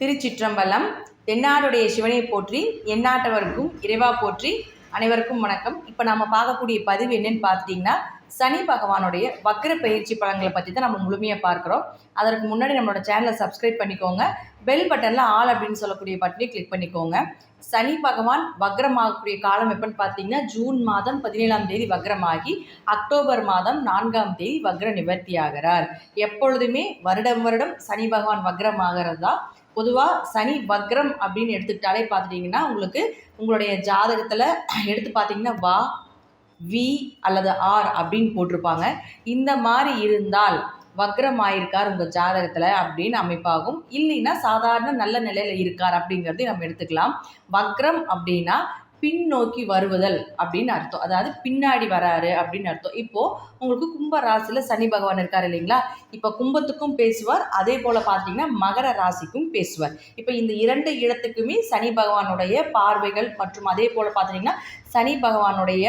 திருச்சிற்றம்பலம் தென்னாடுடைய சிவனை போற்றி எந்நாட்டவருக்கும் இறைவா போற்றி அனைவருக்கும் வணக்கம். இப்போ நம்ம பார்க்கக்கூடிய பதிவு என்னன்னு பார்த்துட்டிங்கன்னா சனி பகவானுடைய வக்கர பயிற்சி பலன்களை பற்றி தான் நம்ம முழுமையாக பார்க்குறோம். அதற்கு முன்னாடி நம்மளோட சேனலை சப்ஸ்கிரைப் பண்ணிக்கோங்க. பெல் பட்டனில் ஆல் அப்படின்னு சொல்லக்கூடிய பட்டனை கிளிக் பண்ணிக்கோங்க. சனி பகவான் வக்ரமாகக்கூடிய காலம் எப்பன்னு பார்த்தீங்கன்னா ஜூன் மாதம் பதினேழாம் தேதி வக்ரமாகி அக்டோபர் மாதம் நான்காம் தேதி வக்ர நிவர்த்தி ஆகிறார். எப்பொழுதுமே வருடம் வருடம் சனி பகவான் வக்ரமாகிறது? தான் பொதுவாக சனி வக்ரம் அப்படின்னு எடுத்துக்கிட்டாலே பார்த்துட்டிங்கன்னா உங்களுக்கு உங்களுடைய ஜாதகத்தில் எடுத்து பார்த்தீங்கன்னா வா வி அல்லது ஆர் அப்படின்னு போட்டிருப்பாங்க. இந்த மாதிரி இருந்தால் வக்ரம் ஆயிருக்கார் உங்கள் ஜாதகத்தில் அப்படின்னு அமைப்பாகும். இல்லைன்னா சாதாரண நல்ல நிலையில் இருக்கார் அப்படிங்கிறதையும் நம்ம எடுத்துக்கலாம். வக்ரம் அப்படின்னா பின்னோக்கி வருவதல் அப்படின்னு அர்த்தம். அதாவது பின்னாடி வராரு அப்படின்னு அர்த்தம். இப்போது உங்களுக்கு கும்ப ராசியில் சனி பகவான் இருக்கார் இல்லைங்களா? இப்போ கும்பத்துக்கும் பேசுவார். அதே போல் பார்த்தீங்கன்னா மகர ராசிக்கும் பேசுவார். இப்போ இந்த இரண்டு இடத்துக்குமே சனி பகவானுடைய பார்வைகள் மற்றும் அதே போல் பார்த்தீங்கன்னா சனி பகவானுடைய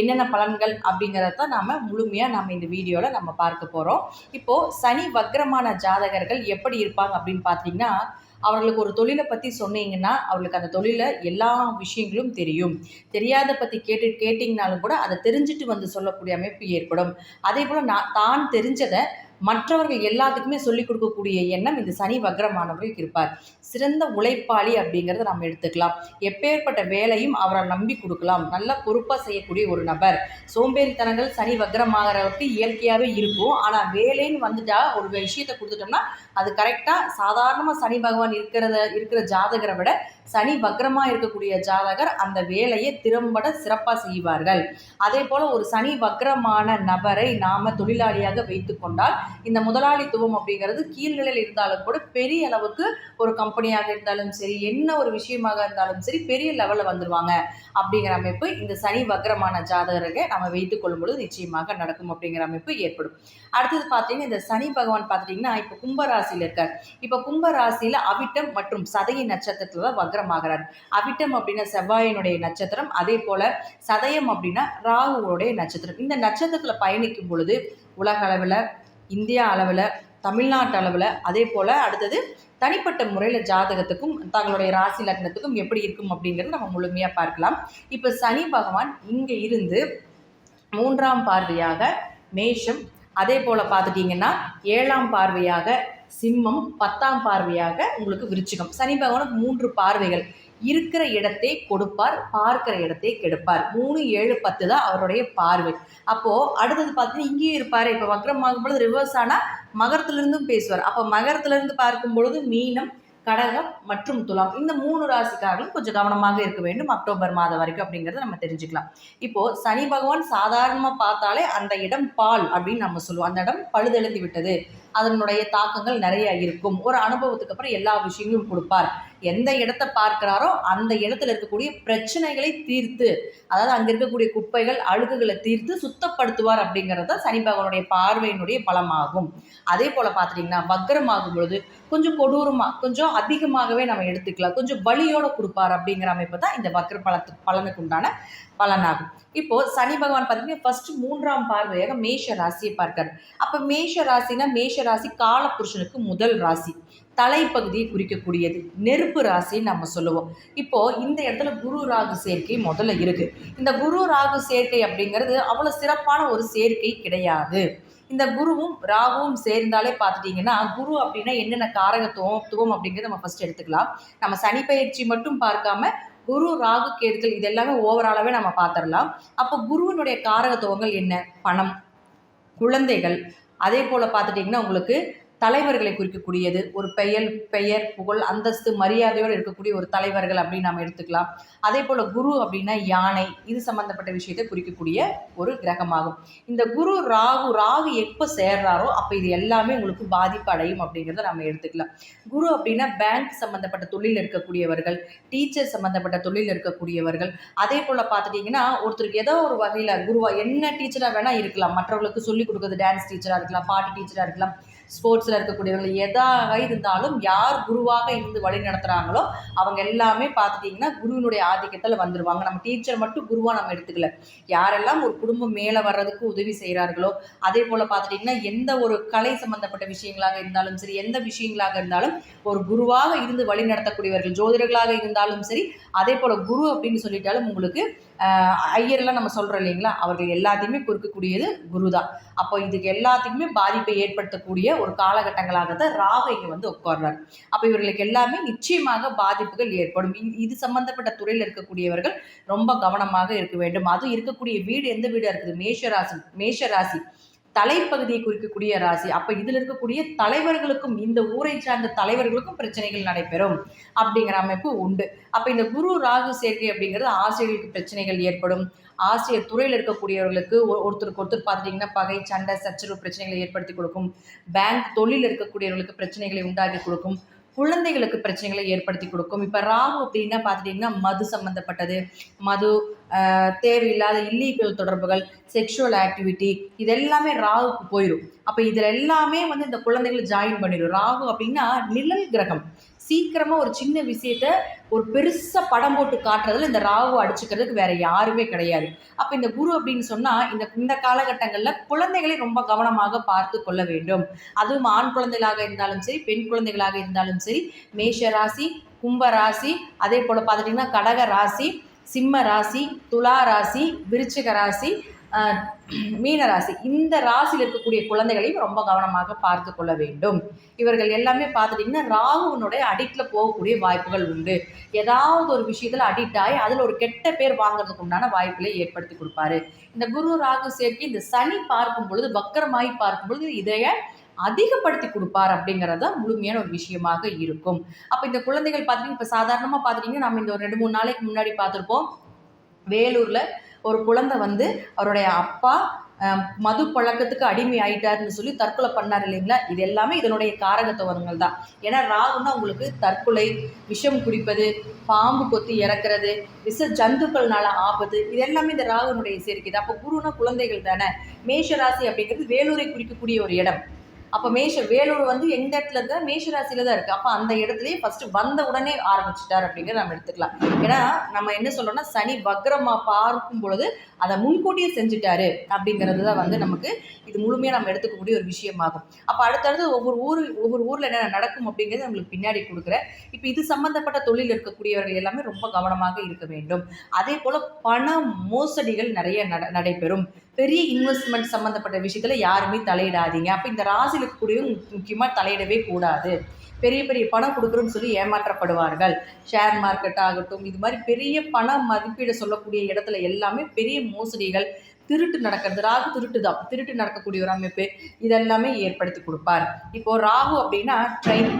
என்னென்ன பலன்கள் அப்படிங்கிறத நாம் முழுமையாக நம்ம இந்த வீடியோவில் நம்ம பார்க்க போகிறோம் இப்போது சனி வக்ரமான ஜாதகர்கள் எப்படி இருப்பாங்க அப்படின்னு பார்த்தீங்கன்னா அவர்களுக்கு ஒரு தொழிலை பற்றி சொன்னீங்கன்னா அவர்களுக்கு அந்த தொழிலை எல்லா விஷயங்களும் தெரியும். தெரியாத பற்றி கேட்டு கேட்டிங்கனாலும் கூட அதை தெரிஞ்சுட்டு வந்து சொல்லக்கூடிய அமைப்பு ஏற்படும். அதே போல் நான் தான் தெரிஞ்சதை மற்றவர்கள் எல்லாத்துக்குமே சொல்லிக் கொடுக்கக்கூடிய எண்ணம் இந்த சனி வக்ரமானவர்களுக்கு இருப்பார். சிறந்த உழைப்பாளி அப்படிங்கிறத நம்ம எடுத்துக்கலாம். எப்பேற்பட்ட வேலையும் அவரை நம்பி கொடுக்கலாம். நல்ல பொறுப்பாக செய்யக்கூடிய ஒரு நபர். சோம்பேறித்தனங்கள் சனி வக்ரமாகிறவருக்கு இயற்கையாகவே இருக்கும். ஆனால் வேலைன்னு வந்துட்டா ஒரு விஷயத்தை கொடுத்துட்டோம்னா அது கரெக்டாக சாதாரணமாக சனி பகவான் இருக்கிறத இருக்கிற ஜாதகரை விட சனி வக்ரமாக இருக்கக்கூடிய ஜாதகர் அந்த வேலையை திறம்பட சிறப்பாக செய்வார்கள். அதே போல் ஒரு சனி வக்ரமான நபரை நாம் தொழிலாளியாக வைத்து கொண்டால் இந்த முதலாளித்துவம் அப்படிங்கிறது கீழ்நிலையில் இருந்தாலும் கூட பெரிய அளவுக்கு ஒரு கம்பெனியாக இருந்தாலும் சரி என்ன ஒரு விஷயமாக இருந்தாலும் சரி பெரிய லெவலில் வந்துடுவாங்க அப்படிங்கிற அமைப்பு இந்த சனி வக்கரமான ஜாதகரை நம்ம வைத்துக் கொள்ளும் பொழுது நிச்சயமாக நடக்கும் அப்படிங்கிற அமைப்பு ஏற்படும். அடுத்தது பார்த்தீங்கன்னா இந்த சனி பகவான் பார்த்துட்டிங்கன்னா இப்போ கும்பராசியில் இருக்கார். இப்போ கும்பராசியில் அவிட்டம் மற்றும் சதய நட்சத்திரத்தில் தான் வக்ரமாகிறார். அவிட்டம் அப்படின்னா செவ்வாயினுடைய நட்சத்திரம் அதே போல் சதயம் அப்படின்னா ராகுவோடைய நட்சத்திரம். இந்த நட்சத்திரத்தில் பயணிக்கும் பொழுது உலக அளவில் இந்தியா அளவில் தமிழ்நாட்டு அளவில் அதே போல் அடுத்தது தனிப்பட்ட முறையில் ஜாதகத்துக்கும் தங்களுடைய ராசி லக்னத்துக்கும் எப்படி இருக்கும் அப்படிங்கிறத நம்ம முழுமையாக பார்க்கலாம். இப்போ சனி பகவான் இங்கே இருந்து மூன்றாம் பார்வையாக மேஷம் அதே போல் பார்த்துட்டிங்கன்னா ஏழாம் பார்வையாக சிம்மம் பத்தாம் பார்வையாக உங்களுக்கு விருச்சிகம். சனி பகவானுக்கு மூன்று பார்வைகள். இருக்கிற இடத்தை கொடுப்பார் பார்க்கிற இடத்தை கெடுப்பார். மூணு ஏழு பத்து தான் அவருடைய பார்வை. அப்போது அடுத்தது பார்த்தீங்கன்னா இங்கேயும் இருப்பார். இப்போ வக்ரம் பொழுது ரிவர்ஸ் ஆனால் மகரத்துலேருந்தும் பேசுவார். அப்போ மகரத்துலேருந்து பார்க்கும் பொழுது மீனம் கடகம் மற்றும் துலாம் இந்த மூணு ராசிக்காரர்களும் கொஞ்சம் கவனமாக இருக்க வேண்டும் அக்டோபர் மாதம் வரைக்கும் அப்படிங்கிறத நம்ம தெரிஞ்சுக்கலாம். இப்போ சனி பகவான் சாதாரணமாக பார்த்தாலே அந்த இடம் பால் அப்படின்னு நம்ம சொல்லுவோம். அந்த இடம் பழுதெழுந்து விட்டது. அதனுடைய தாக்கங்கள் நிறைய இருக்கும். ஒரு அனுபவத்துக்கு அப்புறம் எல்லா விஷயங்களும் கொடுப்பார். எந்த இடத்த பார்க்கிறாரோ அந்த இடத்துல இருக்கக்கூடிய பிரச்சனைகளை தீர்த்து அதாவது அங்கே இருக்கக்கூடிய குப்பைகள் அழுகுகளை தீர்த்து சுத்தப்படுத்துவார் அப்படிங்கிறது தான் சனி பகவானுடைய பார்வையினுடைய பலமாகும். அதே போல் பார்த்துட்டிங்கன்னா வக்ரமாகும் பொழுது கொஞ்சம் கொடூரமாக கொஞ்சம் அதிகமாகவே நம்ம எடுத்துக்கலாம். கொஞ்சம் வலியோடு கொடுப்பார் அப்படிங்கிற அமைப்பு தான் இந்த வக்ர பலத்து பலனுக்கு உண்டான பலனாகும். இப்போது சனி பகவான் பார்த்தீங்கன்னா ஃபர்ஸ்ட் மூன்றாம் பார்வையாக மேஷ ராசியை பார்க்காரு அப்போ மேஷ ராசினா மேஷ ராசி காலபுருஷனுக்கு முதல் ராசி. தலைப்பகுதியை குறிக்கக்கூடியது. நெருப்பு ராசின்னு நம்ம சொல்லுவோம். இப்போது இந்த இடத்துல குரு ராகு சேர்க்கை முதல்ல இருக்குது இந்த குரு ராகு சேர்க்கை அப்படிங்கிறது அவ்வளோ சிறப்பான ஒரு சேர்க்கை கிடையாது. இந்த குருவும் ராகுவும் சேர்ந்தாலே பார்த்துட்டிங்கன்னா குரு அப்படின்னா என்னென்ன காரகத்துவம் துவம் அப்படிங்கிறத நம்ம ஃபஸ்ட் எடுத்துக்கலாம். நம்ம சனி பயிற்சி மட்டும் பார்க்காம குரு ராகு கேதுகள் இது எல்லாமே ஓவராலாகவே நம்ம பார்த்துடலாம். அப்போ குருவினுடைய காரகத்துவங்கள் என்ன? பணம் குழந்தைகள். அதே போல் பார்த்துட்டிங்கன்னா உங்களுக்கு தலைவர்களை குறிக்கக்கூடியது ஒரு பெயர் பெயர் புகழ் அந்தஸ்து மரியாதையோடு இருக்கக்கூடிய ஒரு தலைவர்கள் அப்படின்னு நம்ம எடுத்துக்கலாம். அதே போல் குரு அப்படின்னா யானை இது சம்மந்தப்பட்ட விஷயத்தை குறிக்கக்கூடிய ஒரு கிரகமாகும். இந்த குரு ராகு ராகு எப்போ சேர்றாரோ அப்போ இது எல்லாமே உங்களுக்கு பாதிப்பு அடையும் அப்படிங்கிறத நம்ம எடுத்துக்கலாம். குரு அப்படின்னா பேங்க் சம்மந்தப்பட்ட தொழில் இருக்கக்கூடியவர்கள் டீச்சர் சம்மந்தப்பட்ட தொழில் இருக்கக்கூடியவர்கள். அதே போல் பார்த்துட்டிங்கன்னா ஒருத்தருக்கு ஏதோ ஒரு வகையில் குருவா என்ன டீச்சராக வேணால் இருக்கலாம். மற்றவர்களுக்கு சொல்லிக் கொடுக்குறது டான்ஸ் டீச்சராக இருக்கலாம் பாட்டு டீச்சராக இருக்கலாம். ஸ்போர்ட்ஸில் இருக்கக்கூடியவங்க எதாக இருந்தாலும் யார் குருவாக இருந்து வழி நடத்துகிறாங்களோ அவங்க எல்லாமே பார்த்துட்டிங்கன்னா குருவினுடைய ஆதிக்கத்தில் வந்துடுவாங்க நம்ம டீச்சர் மட்டும் குருவாக நம்ம எடுத்துக்கல. யாரெல்லாம் ஒரு குடும்பம் மேலே வர்றதுக்கு உதவி செய்கிறார்களோ அதே போல் பார்த்துட்டிங்கன்னா எந்த ஒரு கலை சம்மந்தப்பட்ட விஷயங்களாக இருந்தாலும் சரி எந்த விஷயங்களாக இருந்தாலும் ஒரு குருவாக இருந்து வழி நடத்தக்கூடியவர்கள் ஜோதிடர்களாக இருந்தாலும் சரி அதே போல் குரு அப்படின்னு சொல்லிட்டாலும் உங்களுக்கு ஐயர்லாம் நம்ம சொல்கிறோம் இல்லைங்களா? அவர்கள் எல்லாத்தையுமே குறுக்கக்கூடியது குரு தான் அப்போ இதுக்கு எல்லாத்துக்குமே பாதிப்பை ஏற்படுத்தக்கூடிய ஒரு காலகட்டங்களாக தான் ராகு இங்கே வந்து உட்கார்றார். அப்போ இவர்களுக்கு எல்லாமே நிச்சயமாக பாதிப்புகள் ஏற்படும். இ- இது சம்பந்தப்பட்ட துறையில் இருக்கக்கூடியவர்கள் ரொம்ப கவனமாக இருக்க வேண்டும். அதுவும் இருக்கக்கூடிய வீடு எந்த வீடாக இருக்குது? மேஷராசி மேஷராசி. தலைப்பகுதியை குறிக்கக்கூடிய ராசி. அப்போ இதில் இருக்கக்கூடிய தலைவர்களுக்கும் இந்த ஊரை சார்ந்த தலைவர்களுக்கும் பிரச்சனைகள் நடைபெறும் அப்படிங்கிற அமைப்பு உண்டு. அப்போ இந்த குரு ராகு சேர்க்கை அப்படிங்கிறது ஆசிரியர்களுக்கு பிரச்சனைகள் ஏற்படும். ஆசிரியர் துறையில் இருக்கக்கூடியவர்களுக்கு ஒ- ஒருத்தருக்கு ஒருத்தர் பார்த்துட்டிங்கன்னா பகை சண்டை சச்சரவு பிரச்சனைகளை ஏற்படுத்தி கொடுக்கும். பேங்க் தொழில் இருக்கக்கூடியவர்களுக்கு பிரச்சனைகளை உண்டாக்கி கொடுக்கும். குழந்தைகளுக்கு பிரச்சனைகளை ஏற்படுத்தி கொடுக்கும். இப்போ ராகு அப்படின்னா பார்த்துட்டிங்கன்னா மது சம்மந்தப்பட்டது மது தேவையில்லாத இல்லீகல் தொடர்புகள் செக்ஷுவல் ஆக்டிவிட்டி இது எல்லாமே ராகுக்கு போயிடும் அப்போ இதில் எல்லாமே வந்து இந்த குழந்தைகளை ஜாயின் பண்ணிடும் ராகு அப்படின்னா நிழல் கிரகம். சீக்கிரமாக ஒரு சின்ன விஷயத்த ஒரு பெருசாக படம் போட்டு காட்டுறதுல இந்த ராகு அடிச்சுக்கிறதுக்கு வேற யாருமே கிடையாது. அப்போ இந்த குரு அப்படின்னு சொன்னால் இந்த இந்த காலகட்டங்களில் குழந்தைகளை ரொம்ப கவனமாக பார்த்து கொள்ள வேண்டும். அதுவும் ஆண் குழந்தைகளாக இருந்தாலும் சரி பெண் குழந்தைகளாக இருந்தாலும் சரி மேஷ ராசி கும்ப ராசி அதே போல் பார்த்துட்டிங்கன்னா கடக ராசி சிம்ம ராசி துலா ராசி விருச்சிக ராசி மீன ராசி. இந்த ராசியில் இருக்கக்கூடிய குழந்தைகளையும் ரொம்ப கவனமாக பார்த்து கொள்ள வேண்டும். இவர்கள் எல்லாமே பார்த்துட்டிங்கன்னா ராகுவனுடைய அடிக்டில் போகக்கூடிய வாய்ப்புகள் உண்டு. ஏதாவது ஒரு விஷயத்தில் அடிக்ட் ஆகி அதில் ஒரு கெட்ட பேர் வாங்குறதுக்கு உண்டான வாய்ப்புகளை ஏற்படுத்தி கொடுப்பாரு. இந்த குரு ராகு சேர்க்கை இந்த சனி பார்க்கும் பொழுது வக்கரமாகி பார்க்கும் பொழுது இதைய அதிகப்படுத்தி கொடுப்பார் அப்படிங்கிறது தான் முழுமையான ஒரு விஷயமாக இருக்கும். அப்போ இந்த குழந்தைகள் பார்த்தீங்கன்னா இப்போ சாதாரணமாக பார்த்துட்டிங்கன்னா நம்ம இந்த ஒரு ரெண்டு மூணு நாளைக்கு முன்னாடி பார்த்துருப்போம். வேலூரில் ஒரு குழந்தை வந்து அவருடைய அப்பா மது பழக்கத்துக்கு அடிமை ஆயிட்டாருன்னு சொல்லி தற்கொலை பண்ணார் இல்லைங்களா? இது எல்லாமே இதனுடைய காரகத்துவங்கள் தான். ஏன்னா ராகுன்னா உங்களுக்கு தற்கொலை விஷம் குடிப்பது பாம்பு கொத்தி இறக்குறது விஷ ஜந்துக்கள்னால ஆபத்து இது எல்லாமே இந்த ராகுனுடைய சேர்க்கை தான். அப்போ குருனா குழந்தைகள் தானே. மேஷ ராசி அப்படிங்கிறது வேலூரை குறிக்கக்கூடிய ஒரு இடம். அப்போ மேஷ வேலூர் வந்து எந்த இடத்துல இருந்தால் மேஷ ராசியில தான் இருக்குது அப்போ அந்த இடத்துலயே ஃபர்ஸ்ட் வந்த உடனே ஆரம்பிச்சிட்டார் அப்படிங்கிறத நம்ம எடுத்துக்கலாம். ஏன்னா நம்ம என்ன சொல்றோம்னா சனி பக்ரமா பார்க்கும் பொழுது அதை முன்கூட்டியே செஞ்சுட்டாரு அப்படிங்கிறது தான் வந்து நமக்கு இது முழுமையாக நம்ம எடுத்துக்கக்கூடிய ஒரு விஷயமாகும். அப்போ அடுத்தடுத்து ஒவ்வொரு ஊர் ஒவ்வொரு ஊரில் என்ன நடக்கும் அப்படிங்கிறது நம்மளுக்கு பின்னாடி கொடுக்குறேன். இப்போ இது சம்மந்தப்பட்ட தொழில் இருக்கக்கூடியவர்கள் எல்லாமே ரொம்ப கவனமாக இருக்க வேண்டும். அதே போல் பண மோசடிகள் நிறைய நட நடைபெறும். பெரிய இன்வெஸ்ட்மெண்ட் சம்மந்தப்பட்ட விஷயத்தில் யாருமே தலையிடாதீங்க. அப்போ இந்த ராசியில் கூடயும் முக்கியமாக தலையிடவே கூடாது. பெரிய பெரிய பணம் கொடுக்குறோன்னு சொல்லி ஏமாற்றப்படுவார்கள். ஷேர் மார்க்கெட் ஆகட்டும் இது மாதிரி பெரிய பண மதிப்பீடு சொல்லக்கூடிய இடத்துல எல்லாமே பெரிய மோசடிகள் திருட்டு நடக்கிறது. ராகு திருட்டு தான் திருட்டு நடக்கக்கூடிய ஒரு அமைப்பு இதெல்லாமே ஏற்படுத்தி கொடுப்பார். இப்போ ராகு அப்படின்னா ட்ரெயின்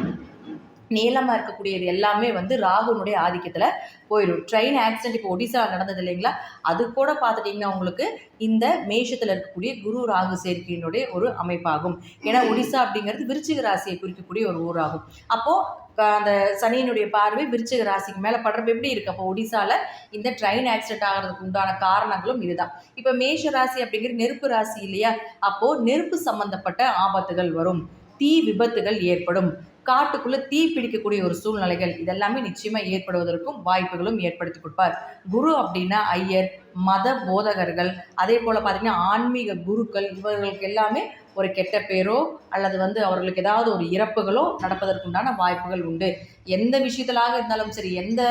நீளமாக இருக்கக்கூடியது எல்லாமே வந்து ராகுனுடைய ஆதிக்கத்தில் போயிடும். ட்ரெயின் ஆக்சிடென்ட் இப்போ ஒடிசாவில் நடந்தது இல்லைங்களா? அது கூட பார்த்துட்டிங்கன்னா உங்களுக்கு இந்த மேஷத்தில் இருக்கக்கூடிய குரு ராகு சேர்க்கையினுடைய ஒரு அமைப்பாகும். ஏன்னா ஒடிசா அப்படிங்கிறது விருச்சிக ராசியை குறிக்கக்கூடிய ஒரு ஊராகும். அப்போது அந்த சனியினுடைய பார்வை விருச்சிக ராசிக்கு மேலே படுறப்ப எப்படி இருக்கு? அப்போ ஒடிசாவில் இந்த ட்ரெயின் ஆக்சிடென்ட் ஆகிறதுக்கு உண்டான காரணங்களும் இதுதான். இப்போ மேஷ ராசி அப்படிங்கிறது நெருப்பு ராசி இல்லையா? அப்போது நெருப்பு சம்பந்தப்பட்ட ஆபத்துகள் வரும். தீ விபத்துகள் ஏற்படும். காட்டுக்குள்ளே தீ பிடிக்கக்கூடிய ஒரு சூழ்நிலைகள் இதெல்லாமே நிச்சயமாக ஏற்படுவதற்கும் வாய்ப்புகளும் ஏற்படுத்தி கொடுப்பார். குரு அப்படின்னா ஐயர் மத போதகர்கள் அதே போல் பார்த்திங்கன்னா ஆன்மீக குருக்கள் இவர்களுக்கு எல்லாமே ஒரு கெட்ட பேரோ அல்லது வந்து அவர்களுக்கு ஏதாவது ஒரு இறப்புகளோ நடப்பதற்குண்டான வாய்ப்புகள் உண்டு. எந்த விஷயத்திலாக இருந்தாலும் சரி எந்த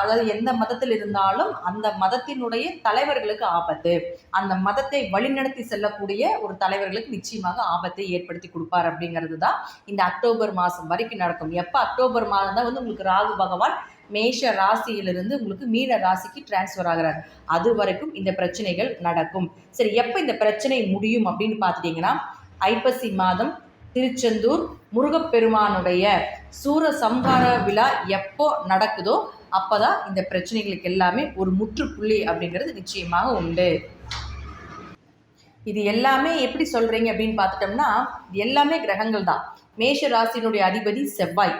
அதாவது எந்த மதத்தில் இருந்தாலும் அந்த மதத்தினுடைய தலைவர்களுக்கு ஆபத்து. அந்த மதத்தை வழிநடத்தி செல்லக்கூடிய ஒரு தலைவர்களுக்கு நிச்சயமாக ஆபத்தை ஏற்படுத்தி கொடுப்பார் அப்படிங்கிறது தான் இந்த அக்டோபர் மாதம் வரைக்கும் நடக்கும். எப்போ அக்டோபர் மாதம் தான் வந்து உங்களுக்கு ராகு பகவான் மேஷ ராசியிலிருந்து உங்களுக்கு மீன ராசிக்கு டிரான்ஸ்ஃபர் ஆகிறார். அது வரைக்கும் இந்த பிரச்சனைகள் நடக்கும். சரி எப்போ இந்த பிரச்சனை முடியும் அப்படின்னு பார்த்துட்டிங்கன்னா ஐப்பசி மாதம் திருச்செந்தூர் முருகப்பெருமானுடைய சூர சம்ஹார விழா எப்போ நடக்குதோ அப்பதான் இந்த பிரச்சனைகளுக்கு எல்லாமே ஒரு முற்றுப்புள்ளி அப்படிங்கிறது நிச்சயமாக உண்டு. இது எல்லாமே எப்படி சொல்கிறீங்க அப்படின்னு பார்த்துட்டோம்னா இது எல்லாமே கிரகங்கள் தான் மேஷ ராசியினுடைய அதிபதி செவ்வாய்.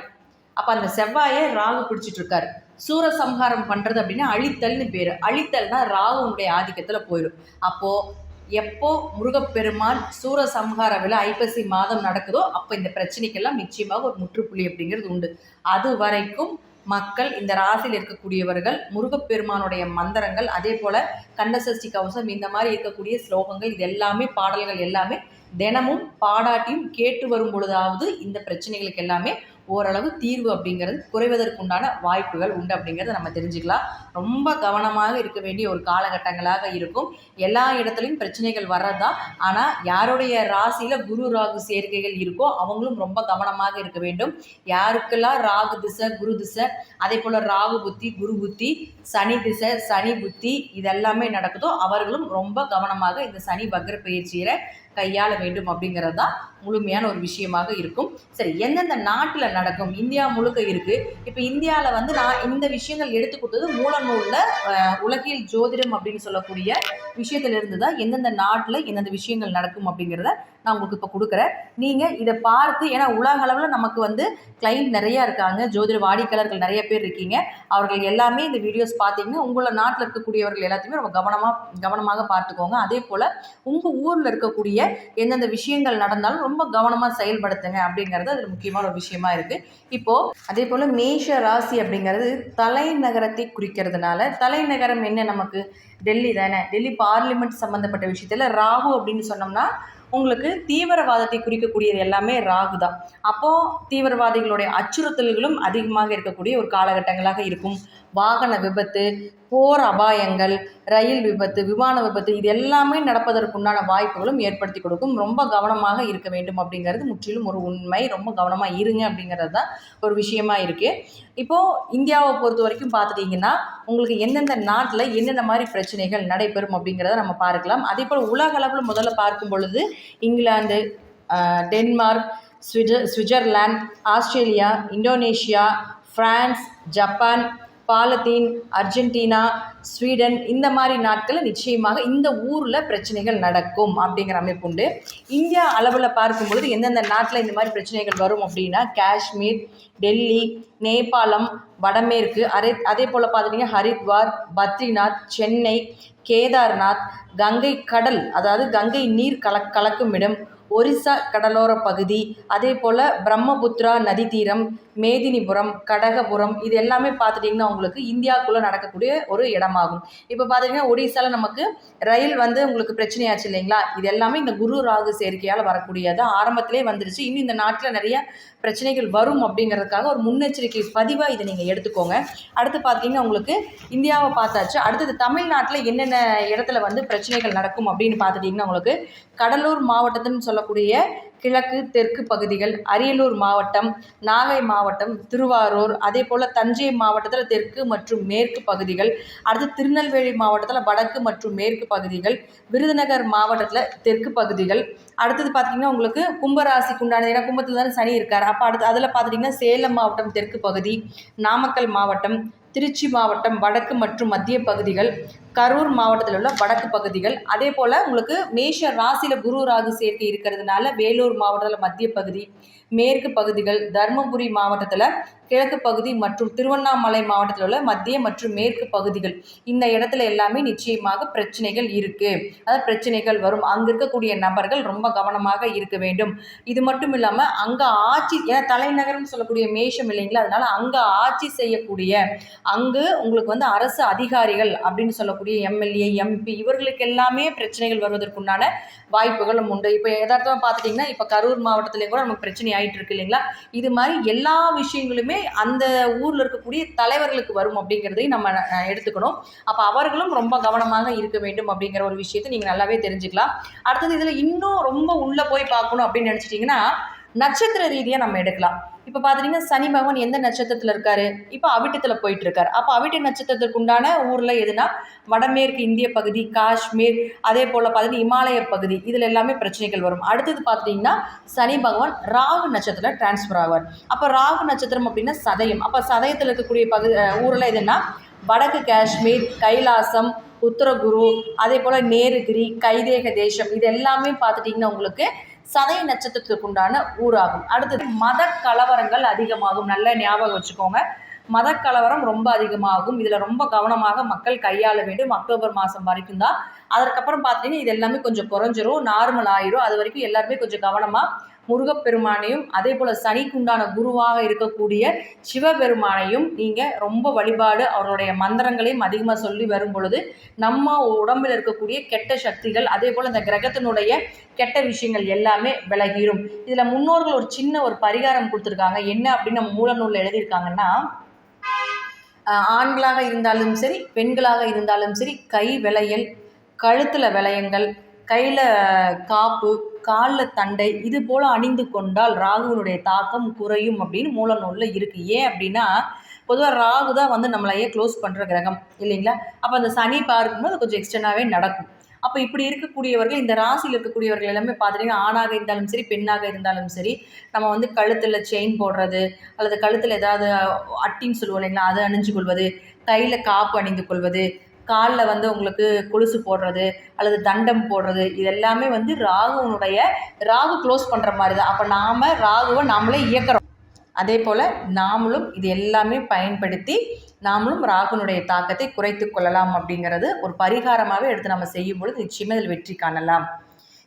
அப்போ அந்த செவ்வாயை ராகு பிடிச்சிட்டு இருக்காரு. சூரசம்ஹாரம் பண்ணுறது அப்படின்னா அழித்தல்னு பேர். அழித்தல்னா ராகுனுடைய ஆதிக்கத்தில் போயிடும் அப்போது எப்போ முருகப்பெருமான் சூரசம்ஹார விழா ஐப்பசி மாதம் நடக்குதோ அப்போ இந்த பிரச்சனைக்கெல்லாம் நிச்சயமாக ஒரு முற்றுப்புள்ளி அப்படிங்கிறது உண்டு. அது வரைக்கும் மக்கள் இந்த ராசியில் இருக்கக்கூடியவர்கள் முருகப்பெருமானுடைய மந்திரங்கள் அதே போல் கண்டசஷ்டி கவசம் இந்த மாதிரி இருக்கக்கூடிய ஸ்லோகங்கள் இது எல்லாமே பாடல்கள் எல்லாமே தினமும் பாடாட்டியும் கேட்டு வரும் பொழுதாவது இந்த பிரச்சனைகளுக்கு எல்லாமே ஓரளவு தீர்வு அப்படிங்கிறது குறைவதற்குண்டான வாய்ப்புகள் உண்டு அப்படிங்கிறத நம்ம தெரிஞ்சுக்கலாம். ரொம்ப கவனமாக இருக்க வேண்டிய ஒரு காலகட்டங்களாக இருக்கும். எல்லா இடத்துலையும் பிரச்சனைகள் வர்றதுதான். ஆனால் யாருடைய ராசியில் குரு ராகு சேர்க்கைகள் இருக்கோ அவங்களும் ரொம்ப கவனமாக இருக்க வேண்டும். யாருக்கெல்லாம் ராகு திசை குரு திசை அதே போல் ராகு புத்தி குரு புத்தி சனி திசை சனி புத்தி இதெல்லாமே நடக்குதோ அவர்களும் ரொம்ப கவனமாக இந்த சனி வக்ர பயிற்சியில் கையாள வேண்டும் அப்படிங்கிறது தான் முழுமையான ஒரு விஷயமாக இருக்கும். சரி எந்தெந்த நாட்டில் நடக்கும்? இந்தியா முழுக்க இருக்குது இப்போ இந்தியாவில் வந்து நான் இந்த விஷயங்கள் எடுத்து கொடுத்தது மூலநூலில் உலகில் ஜோதிடம் அப்படின்னு சொல்லக்கூடிய விஷயத்திலிருந்து தான் எந்தெந்த நாட்டில் எந்தெந்த விஷயங்கள் நடக்கும் அப்படிங்கிறத நான் உங்களுக்கு இப்போ கொடுக்குறேன். நீங்கள் இதை பார்த்து ஏன்னா உலக அளவில் நமக்கு வந்து கிளைண்ட் நிறையா இருக்காங்க. ஜோதிட வாடிக்கையாளர்கள் நிறைய பேர் இருக்கீங்க. அவர்கள் எல்லாமே இந்த வீடியோஸ் பார்த்தீங்கன்னா உங்களோட நாட்டில் இருக்கக்கூடியவர்கள் எல்லாத்தையுமே ரொம்ப கவனமாக கவனமாக பார்த்துக்கோங்க. அதே போல் உங்கள் ஊரில் இருக்கக்கூடிய எந்தெந்த விஷயங்கள் நடந்தாலும் ரொம்ப கவனமாக செயல்படுத்துங்க அப்படிங்கிறது அது முக்கியமான ஒரு விஷயமா இருக்குது இப்போது அதே போல் மேஷ ராசி அப்படிங்கிறது தலைநகரத்தை குறிக்கிறதுனால தலைநகரம் என்ன நமக்கு? டெல்லி தானே. டெல்லி பார்லிமெண்ட் சம்மந்தப்பட்ட விஷயத்தில் ராகு அப்படின்னு சொன்னோம்னா உங்களுக்கு தீவிரவாதத்தை குறிக்கக்கூடியது எல்லாமே ராகு தான். அப்போது தீவிரவாதிகளுடைய அச்சுறுத்தல்களும் அதிகமாக இருக்கக்கூடிய ஒரு காலகட்டங்களாக இருக்கும். வாகன விபத்து போர் அபாயங்கள் ரயில் விபத்து விமான விபத்து இது எல்லாமே நடப்பதற்குண்டான வாய்ப்புகளும் ஏற்படுத்தி கொடுக்கும். ரொம்ப கவனமாக இருக்க வேண்டும் அப்படிங்கிறது முற்றிலும் ஒரு உண்மை. ரொம்ப கவனமாக இருங்க அப்படிங்கிறது தான் ஒரு விஷயமா இருக்குது இப்போது இந்தியாவை பொறுத்த வரைக்கும் பார்த்துட்டிங்கன்னா உங்களுக்கு எந்தெந்த நாட்டில் என்னென்ன மாதிரி பிரச்சனைகள் நடைபெறும் அப்படிங்கிறத நம்ம பார்க்கலாம். அதே போல் உலக அளவில் முதல்ல பார்க்கும் பொழுது England Denmark Switzer Switzerland Australia Indonesia France Japan Palestine Argentina Sweden இந்த மாதிரி நாட்களில் நிச்சயமாக இந்த ஊரில் பிரச்சனைகள் நடக்கும் அப்படிங்கிற அமைப்பு உண்டு. இந்தியா அளவில் பார்க்கும்பொழுது எந்தெந்த நாட்டில் இந்த மாதிரி பிரச்சனைகள் வரும் அப்படின்னா காஷ்மீர் டெல்லி நேபாளம் வடமேற்கு அரே அதே போல் பார்த்துட்டிங்கன்னா ஹரித்வார் பத்ரிநாத் சென்னை கேதார்நாத் கங்கை கடல் அதாவது கங்கை நீர் கல கலக்கும் இடம் ஒரிசா கடலோர பகுதி அதே போல் பிரம்மபுத்திரா நதி தீரம் மேதினிபுரம் கடகபுரம் இது எல்லாமே பார்த்துட்டிங்கன்னா உங்களுக்கு இந்தியாவுக்குள்ளே நடக்கக்கூடிய ஒரு இடமாகும். இப்போ பார்த்தீங்கன்னா ஒடிசாவில் நமக்கு ரயில் வந்து உங்களுக்கு பிரச்சனையாச்சு இல்லைங்களா? இது எல்லாமே இந்த குரு ராகு சேர்க்கையால் வரக்கூடியது. ஆரம்பத்திலே வந்துருச்சு. இன்னும் இந்த நாட்டில் நிறைய பிரச்சனைகள் வரும் அப்படிங்கிறதுக்காக ஒரு முன்னெச்சரிக்கை பதிவாக இதை நீங்கள் எடுத்துக்கோங்க. அடுத்து பார்த்தீங்கன்னா உங்களுக்கு இந்தியாவை பார்த்தாச்சு. அடுத்தது தமிழ்நாட்டில் என்னென்ன இடத்துல வந்து பிரச்சனைகள் நடக்கும் அப்படின்னு பார்த்துட்டிங்கன்னா உங்களுக்கு கடலூர் மாவட்டத்துன்னு சொல்லக்கூடிய கிழக்கு தெற்கு பகுதிகள் அரியலூர் மாவட்டம் நாகை மாவட்டம் திருவாரூர் அதே போல் தஞ்சை மாவட்டத்தில் தெற்கு மற்றும் மேற்கு பகுதிகள் அடுத்து திருநெல்வேலி மாவட்டத்தில் வடக்கு மற்றும் மேற்கு பகுதிகள் விருதுநகர் மாவட்டத்தில் தெற்கு பகுதிகள் அடுத்தது பார்த்திங்கன்னா உங்களுக்கு கும்பராசிக்கு உண்டானது ஏன்னா கும்பத்தில் தானே சனி இருக்கார் அப்போ அடுத்து அதில் பார்த்துட்டிங்கன்னா சேலம் மாவட்டம் தெற்கு பகுதி நாமக்கல் மாவட்டம் திருச்சி மாவட்டம் வடக்கு மற்றும் மத்திய பகுதிகள் கரூர் மாவட்டத்தில் உள்ள வடக்கு பகுதிகள். அதே போல் உங்களுக்கு மேஷ ராசியில் குரு ராகு சேர்க்கை இருக்கிறதுனால வேலூர் மாவட்டத்தில் மத்திய பகுதி மேற்கு பகுதிகள் தருமபுரி மாவட்டத்தில் கிழக்கு பகுதி மற்றும் திருவண்ணாமலை மாவட்டத்தில் உள்ள மத்திய மற்றும் மேற்கு பகுதிகள். இந்த இடத்துல எல்லாமே நிச்சயமாக பிரச்சனைகள் இருக்குது அதாவது பிரச்சனைகள் வரும். அங்கே இருக்கக்கூடிய நபர்கள் ரொம்ப கவனமாக இருக்க வேண்டும். இது மட்டும் இல்லாமல் அங்கே ஆட்சி ஏன்னா தலைநகரம் சொல்லக்கூடிய மேஷம் இல்லைங்களா? அதனால அங்கே ஆட்சி செய்யக்கூடிய அங்கு உங்களுக்கு வந்து அரசு அதிகாரிகள் அப்படின்னு சொல்லக்கூடிய எம்எல்ஏ எம்பி இவர்களுக்கு எல்லாமே பிரச்சனைகள் வருவதற்குண்டான வாய்ப்புகளும் உண்டு. இப்போ எதார்த்தமாக பார்த்துட்டிங்கன்னா இப்போ கரூர் மாவட்டத்திலே கூட நமக்கு பிரச்சனை ஆகிட்டு இருக்கு இல்லைங்களா? இது மாதிரி எல்லா விஷயங்களுமே அந்த ஊரில் இருக்கக்கூடிய தலைவர்களுக்கு வரும் அப்படிங்கிறதையும் நம்ம எடுத்துக்கணும். அப்போ அவர்களும் ரொம்ப கவனமாக இருக்க வேண்டும் அப்படிங்கிற ஒரு விஷயத்தை நீங்கள் நல்லாவே தெரிஞ்சுக்கலாம். அடுத்தது இதில் இன்னும் ரொம்ப உள்ளே போய் பார்க்கணும் அப்படின்னு நினச்சிட்டிங்கன்னா நட்சத்திர ரீதியாக நம்ம எடுக்கலாம். இப்போ பார்த்துட்டிங்கன்னா சனி பகவான் எந்த நட்சத்திரத்தில் இருக்காரு? இப்போ அவிட்டத்தில் போயிட்டு இருக்காரு அப்போ அவிட்ட நட்சத்திரத்துக்கு உண்டான ஊரில் எதுனா வடமேற்கு இந்திய பகுதி காஷ்மீர் அதே போல் பார்த்தீங்கன்னா இமாலய பகுதி இதில் எல்லாமே பிரச்சனைகள் வரும். அடுத்தது பார்த்துட்டிங்கன்னா சனி பகவான் ராகு நட்சத்திரம் டிரான்ஸ்ஃபர் ஆவார். அப்போ ராகு நட்சத்திரம் அப்படின்னா சதயம். அப்போ சதயத்தில் இருக்கக்கூடிய பகுதி ஊரில் எதுனா வடக்கு காஷ்மீர் கைலாசம் உத்தரகுரு அதே போல் நேருகிரி கைதேக தேசம் இது எல்லாமே பார்த்துட்டிங்கன்னா உங்களுக்கு சதய நட்சத்திரத்துக்கு உண்டான ஊராகும். அடுத்தது மத கலவரங்கள் அதிகமாகும். நல்ல ஞாபகம் வச்சுக்கோங்க. மத கலவரம் ரொம்ப அதிகமாகும். இதில் ரொம்ப கவனமாக மக்கள் கையாள வேண்டும். அக்டோபர் மாதம் வரைக்கும் தான். அதற்கப்புறம் பார்த்தீங்கன்னா இது எல்லாமே கொஞ்சம் குறைஞ்சிரும். நார்மல் ஆயிரும். அது வரைக்கும் எல்லாருமே கொஞ்சம் கவனமாக முருகப்பெருமானையும் அதே போல் சனிக்குண்டான குருவாக இருக்கக்கூடிய சிவபெருமானையும் நீங்கள் ரொம்ப வழிபாடு அவருடைய மந்திரங்களையும் அதிகமாக சொல்லி வரும் பொழுது நம்ம உடம்பில் இருக்கக்கூடிய கெட்ட சக்திகள் அதே போல் இந்த கிரகத்தினுடைய கெட்ட விஷயங்கள் எல்லாமே விலகிரும். இதில் முன்னோர்கள் ஒரு சின்ன ஒரு பரிகாரம் கொடுத்துருக்காங்க. என்ன அப்படின்னு நம்ம மூலநூலில் எழுதியிருக்காங்கன்னா ஆண்களாக இருந்தாலும் சரி பெண்களாக இருந்தாலும் சரி கை விளையல் கழுத்தில் விளையங்கள் கையில் காப்பு காலில் தண்டை இது போல் அணிந்து கொண்டால் ராகுவினுடைய தாக்கம் குறையும் அப்படின்னு மூல நூலில் இருக்குது ஏன் அப்படின்னா பொதுவாக ராகு தான் வந்து நம்மளையே க்ளோஸ் பண்ணுற கிரகம் இல்லைங்களா? அப்போ அந்த சனி பார்க்கும்போது அது கொஞ்சம் எக்ஸ்டர்னாகவே நடக்கும். அப்போ இப்படி இருக்கக்கூடியவர்கள் இந்த ராசியில் இருக்கக்கூடியவர்கள் எல்லாமே பார்த்துட்டிங்கன்னா ஆணாக இருந்தாலும் சரி பெண்ணாக இருந்தாலும் சரி நம்ம வந்து கழுத்தில் செயின் போடுறது அல்லது கழுத்தில் ஏதாவது அட்டின்னு சொல்லுவோம் இல்லைங்களா அதை அணிஞ்சு கொள்வது கையில் காப்பு அணிந்து கொள்வது காலில் வந்து உங்களுக்கு கொலுசு போடுறது அல்லது தண்டம் போடுறது இது எல்லாமே வந்து ராகுவனுடைய ராகு க்ளோஸ் பண்ணுற மாதிரி தான் அப்போ நாம் ராகுவை நாமளே இயக்கிறோம். அதே போல் நாமளும் இது எல்லாமே பயன்படுத்தி நாமளும் ராகுனுடைய தாக்கத்தை குறைத்து கொள்ளலாம் அப்படிங்கிறது ஒரு பரிகாரமாகவே எடுத்து நம்ம செய்யும் பொழுது நிச்சயமாக இதில் வெற்றி காணலாம்.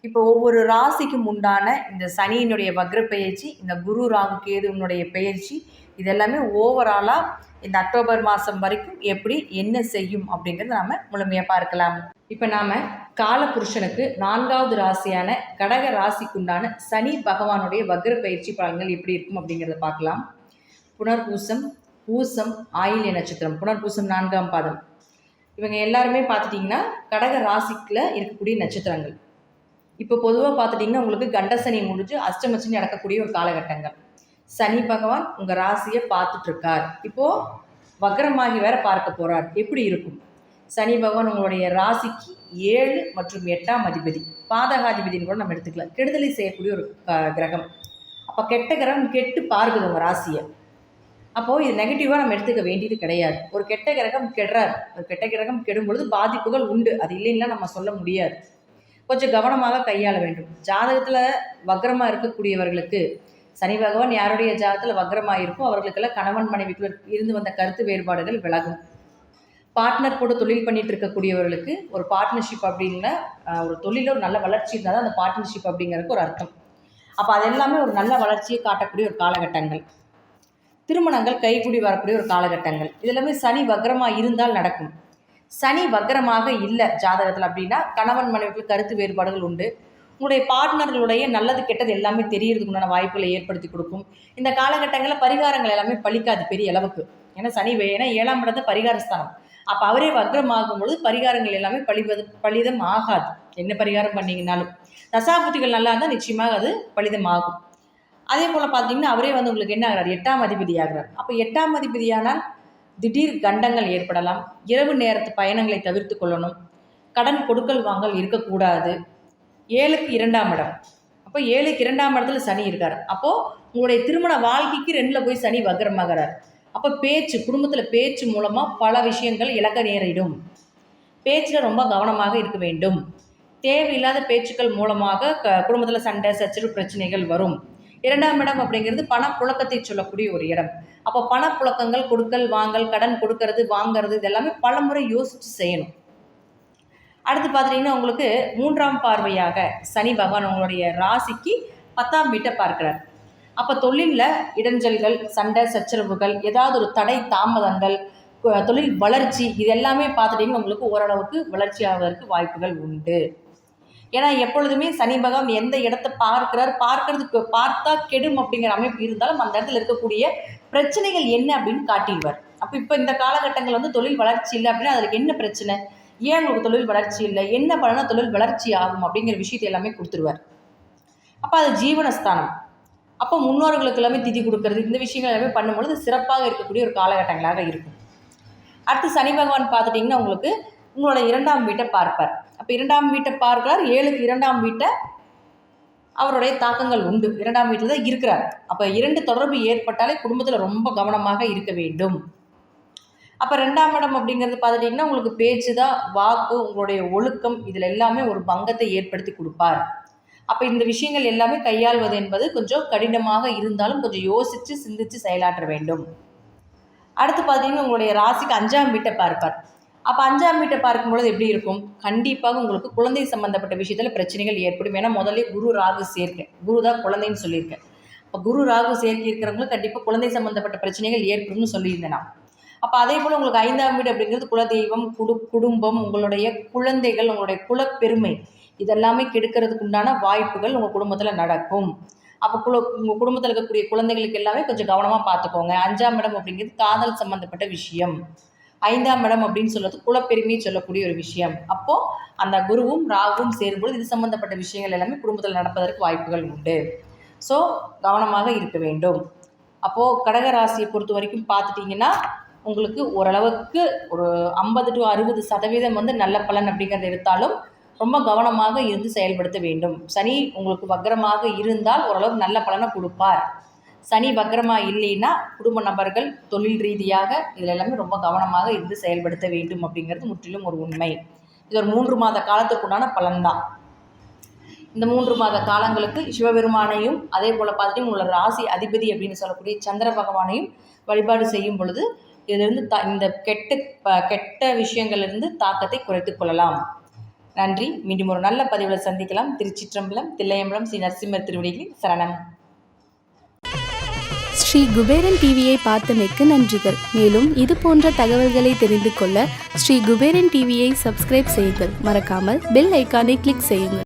இப்போ ஒவ்வொரு ராசிக்கும் உண்டான இந்த சனியினுடைய வக்ர பெயர்ச்சி இந்த குரு ராகு கேதுவனுடைய பெயர்ச்சி இதெல்லாமே ஓவராலாக இந்த அக்டோபர் மாதம் வரைக்கும் எப்படி என்ன செய்யும் அப்படிங்கிறத நாம் முழுமையாக பார்க்கலாம். இப்போ நாம் காலபுருஷனுக்கு நான்காவது ராசியான கடக ராசிக்குண்டான சனி பகவானுடைய வக்ர பயிற்சி பலன்கள் எப்படி இருக்கும் அப்படிங்கிறத பார்க்கலாம். புனர்பூசம் பூசம் ஆயில்ய நட்சத்திரம். புனர்பூசம் நான்காம் பாதம். இவங்க எல்லாருமே பார்த்துட்டிங்கன்னா கடக ராசிக்கில் இருக்கக்கூடிய நட்சத்திரங்கள். இப்போ பொதுவாக பார்த்துட்டிங்கன்னா உங்களுக்கு கண்டசனி முடிஞ்சு அஷ்டமச்சனி நடக்கக்கூடிய ஒரு காலகட்டங்கள். சனி பகவான் உங்கள் ராசியை பார்த்துட்ருக்கார். இப்போது வக்ரமாகி வேற பார்க்க போகிறார் எப்படி இருக்கும்? சனி பகவான் உங்களுடைய ராசிக்கு ஏழு மற்றும் எட்டாம் அதிபதி. பாதகாதிபதினு கூட நம்ம எடுத்துக்கலாம். கெடுதலை செய்யக்கூடிய ஒரு க- கிரகம். அப்போ கெட்ட கிரகம் கெட்டு பார்க்குது உங்கள் ராசியை. அப்போது இது நெகட்டிவாக நம்ம எடுத்துக்க வேண்டியது கிடையாது. ஒரு கெட்ட கிரகம் கெடுறார். ஒரு கெட்ட கிரகம் கெடும் பொழுது பாதிப்புகள் உண்டு. அது இல்லைன்னா நம்ம சொல்ல முடியாது. கொஞ்சம் கவனமாக கையாள வேண்டும். ஜாதகத்தில் வக்ரமாக இருக்கக்கூடியவர்களுக்கு சனி பகவான் யாருடைய ஜாதத்தில் வக்ரமாக இருக்கோ அவர்களுக்கெல்லாம் கணவன் மனைவிக்குள்ள இருந்து வந்த கருத்து வேறுபாடுகள் விலகும். பார்ட்னர் கூட தொழில் பண்ணிட்டு இருக்கக்கூடியவர்களுக்கு ஒரு பார்ட்னர்ஷிப் அப்படிங்கிற ஒரு தொழிலில் ஒரு நல்ல வளர்ச்சி இருந்தால் தான் அந்த பார்ட்னர்ஷிப் அப்படிங்கிறதுக்கு ஒரு அர்த்தம். அப்போ அது எல்லாமே ஒரு நல்ல வளர்ச்சியை காட்டக்கூடிய ஒரு காலகட்டங்கள். திருமணங்கள் கைகூடி வரக்கூடிய ஒரு காலகட்டங்கள். இதெல்லாமே சனி வக்ரமாக இருந்தால் நடக்கும். சனி வக்ரமாக இல்லை ஜாதகத்தில் அப்படின்னா கணவன் மனைவிக்கு கருத்து வேறுபாடுகள் உண்டு. உங்களுடைய பார்ட்னர்களுடைய நல்லது கெட்டது எல்லாமே தெரியறதுக்கு உண்டான வாய்ப்புகளை ஏற்படுத்தி கொடுக்கும். இந்த காலகட்டங்களில் பரிகாரங்கள் எல்லாமே பலிக்காது பெரிய அளவுக்கு. ஏன்னா சனி ஏன்னா ஏழாம் இடத்து பரிகாரஸ்தானம். அப்போ அவரே வக்ரமாகும் பொழுது பரிகாரங்கள் எல்லாமே பழிவது பலிதம் ஆகாது என்ன பரிகாரம் பண்ணீங்கன்னாலும். தசாபுத்திகள் நல்லா இருந்தால் நிச்சயமாக அது பலிதம் ஆகும் அதே போல் பார்த்தீங்கன்னா அவரே வந்து உங்களுக்கு என்ன ஆகிறார்? எட்டாம் அதிபதி ஆகிறார். அப்போ எட்டாம் அதிபதியானால் திடீர் கண்டங்கள் ஏற்படலாம். இரவு நேரத்து பயணங்களை தவிர்த்து கொள்ளணும். கடன் கொடுக்கல் வாங்கல் இருக்கக்கூடாது. ஏழுக்கு இரண்டாம் இடம். அப்போ ஏழுக்கு இரண்டாம் இடத்துல சனி இருக்கார். அப்போது உங்களுடைய திருமண வாழ்க்கைக்கு ரெண்டில் போய் சனி வக்ரமாகிறார். அப்போ பேச்சு குடும்பத்தில் பேச்சு மூலமாக பல விஷயங்கள் இழக்க நேரிடும். பேச்சில் ரொம்ப கவனமாக இருக்க வேண்டும். தேவையில்லாத பேச்சுக்கள் மூலமாக க குடும்பத்தில் சண்டை சச்சரவு பிரச்சனைகள் வரும். இரண்டாம் இடம் அப்படிங்கிறது பணப்புழக்கத்தை சொல்லக்கூடிய ஒரு இடம். அப்போ பணப்புழக்கங்கள் கொடுக்கல் வாங்கல் கடன் கொடுக்கறது வாங்குறது இதெல்லாமே பல முறை யோசித்து செய்யணும். அடுத்து பார்த்துட்டிங்கன்னா உங்களுக்கு மூன்றாம் பார்வையாக சனி பகவான் உங்களுடைய ராசிக்கு பத்தாம் வீட்டை பார்க்கிறார். அப்போ தொழிலில் இடைஞ்சல்கள் சண்டை சச்சரவுகள் ஏதாவது ஒரு தடை தாமதங்கள் தொழில் வளர்ச்சி இது எல்லாமே பார்த்துட்டிங்கன்னா உங்களுக்கு ஓரளவுக்கு வளர்ச்சி ஆவதற்கு வாய்ப்புகள் உண்டு. ஏன்னா எப்பொழுதுமே சனி பகவான் எந்த இடத்த பார்க்கிறார் பார்க்கறதுக்கு பார்த்தா கெடும் அப்படிங்கிற அமைப்பு இருந்தாலும் அந்த இடத்துல இருக்கக்கூடிய பிரச்சனைகள் என்ன அப்படின்னு காட்டிடுவார். அப்போ இப்போ இந்த காலகட்டங்கள் வந்து தொழில் வளர்ச்சி இல்லை அப்படின்னா அதுக்கு என்ன பிரச்சனை? ஏன் உங்களுக்கு தொழில் வளர்ச்சி இல்லை? என்ன பண்ணனா தொழில் வளர்ச்சி ஆகும் அப்படிங்கிற விஷயத்தை எல்லாமே கொடுத்துருவார். அப்போ அது ஜீவனஸ்தானம். அப்போ முன்னோர்களுக்கு எல்லாமே திதி கொடுக்கறது இந்த விஷயங்கள் எல்லாமே பண்ணும்பொழுது சிறப்பாக இருக்கக்கூடிய ஒரு காலகட்டங்களாக இருக்கும். அடுத்து சனி பகவான் பார்த்துட்டிங்கன்னா உங்களுக்கு உங்களோட இரண்டாம் வீட்டை பார்ப்பார். அப்போ இரண்டாம் வீட்டை பார்க்கிறார். ஏழுக்கு இரண்டாம் வீட்டை அவருடைய தாக்கங்கள் உண்டு. இரண்டாம் வீட்டில் தான் இருக்கிறார். அப்போ இரண்டு தொடர்பு ஏற்பட்டாலே குடும்பத்தில் ரொம்ப கவனமாக இருக்க வேண்டும். அப்போ ரெண்டாம் இடம் அப்படிங்கிறது பார்த்துட்டிங்கன்னா உங்களுக்கு பேச்சு தான் வாக்கு உங்களுடைய ஒழுக்கம் இதில் எல்லாமே ஒரு பங்கத்தை ஏற்படுத்தி கொடுப்பார். அப்போ இந்த விஷயங்கள் எல்லாமே கையாள்வது என்பது கொஞ்சம் கடினமாக இருந்தாலும் கொஞ்சம் யோசித்து சிந்தித்து செயலாற்ற வேண்டும். அடுத்து பார்த்தீங்கன்னா உங்களுடைய ராசிக்கு அஞ்சாம் வீட்டை பார்ப்பார். அப்போ அஞ்சாம் வீட்டை பார்க்கும்பொழுது எப்படி இருக்கும்? கண்டிப்பாக உங்களுக்கு குழந்தை சம்பந்தப்பட்ட விஷயத்தில் பிரச்சனைகள் ஏற்படும். ஏன்னா முதல்ல குரு ராகு சேர்க்கேன் குரு தான் குழந்தைன்னு சொல்லியிருக்கேன் இப்போ குரு ராகு சேர்க்கை இருக்கிறவங்களுக்கு கண்டிப்பாக குழந்தை சம்பந்தப்பட்ட பிரச்சனைகள் ஏற்படும்னு சொல்லியிருந்தேன் நான். அப்போ அதே போல் உங்களுக்கு ஐந்தாம் வீடு அப்படிங்கிறது குலதெய்வம் குடு குடும்பம் உங்களுடைய குழந்தைகள் உங்களுடைய குலப்பெருமை. இதெல்லாமே கெடுக்கிறதுக்கு உண்டான வாய்ப்புகள் உங்கள் குடும்பத்தில் நடக்கும். அப்போ குல உங்கள் குடும்பத்தில் இருக்கக்கூடிய குழந்தைகளுக்கு எல்லாமே கொஞ்சம் கவனமாக பார்த்துக்கோங்க அஞ்சாம் இடம் அப்படிங்கிறது காதல் சம்மந்தப்பட்ட விஷயம். ஐந்தாம் இடம் அப்படின்னு சொல்கிறது குலப்பெருமையை சொல்லக்கூடிய ஒரு விஷயம். அப்போது அந்த குருவும் ராகுவும் சேரும்பொழுது இது சம்மந்தப்பட்ட விஷயங்கள் எல்லாமே குடும்பத்தில் நடப்பதற்கு வாய்ப்புகள் உண்டு. ஸோ கவனமாக இருக்க வேண்டும். அப்போது கடகராசியை பொறுத்த வரைக்கும் பார்த்துட்டிங்கன்னா உங்களுக்கு ஓரளவுக்கு ஒரு ஐம்பது டு அறுபது சதவீதம் வந்து நல்ல பலன் அப்படிங்கிறத எடுத்தாலும் ரொம்ப கவனமாக இருந்து செயல்படுத்த வேண்டும். சனி உங்களுக்கு வக்கரமாக இருந்தால் ஓரளவு நல்ல பலனை கொடுப்பார். சனி வக்கரமாக இல்லைன்னா குடும்ப நபர்கள் தொழில் ரீதியாக இதில் எல்லாமே ரொம்ப கவனமாக இருந்து செயல்படுத்த வேண்டும் அப்படிங்கிறது முற்றிலும் ஒரு உண்மை. இது ஒரு மூன்று மாத காலத்துக்குண்டான பலன்தான். இந்த மூன்று மாத காலங்களுக்கு சிவபெருமானையும் அதே போல் பார்த்துட்டு உங்களோட ராசி அதிபதி அப்படின்னு சொல்லக்கூடிய சந்திர பகவானையும் வழிபாடு செய்யும் பொழுது இதிலிருந்து தா இந்த கெட்ட ப- கெட்ட விஷயங்களிலிருந்து தாக்கத்தை குறைத்து கொள்ளலாம். நன்றி. மீண்டும் ஒரு நல்ல பதிவில் சந்திக்கலாம். திருச்சிற்றம்பலம் தில்லையம்பலம் ஸ்ரீ நரசிம்மர் திருவடிகளில் சரணம். ஸ்ரீ குபேரன் டிவியை பார்த்தமைக்கு நன்றிகள். மேலும் இது போன்ற தகவல்களை தெரிந்து கொள்ள ஸ்ரீ குபேரன் டிவியை சப்ஸ்கிரைப் செய்யுங்கள். மறக்காமல் பெல் ஐக்கானை கிளிக் செய்யுங்கள்.